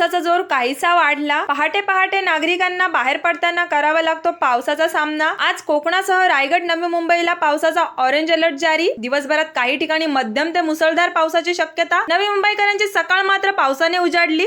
काहीसा वाढला. पहाटे पहाटे नागरिकांना बाहेर पडताना करावा लागतो पावसाचा सामना. आज कोकणासह रायगड नवी मुंबईला पावसाचा ऑरेंज अलर्ट जारी. दिवसभरात काही ठिकाणी मध्यम ते मुसळधार पावसाची शक्यता. नवी मुंबईकरांची सकाळ मात्र पावसाने उजाडली.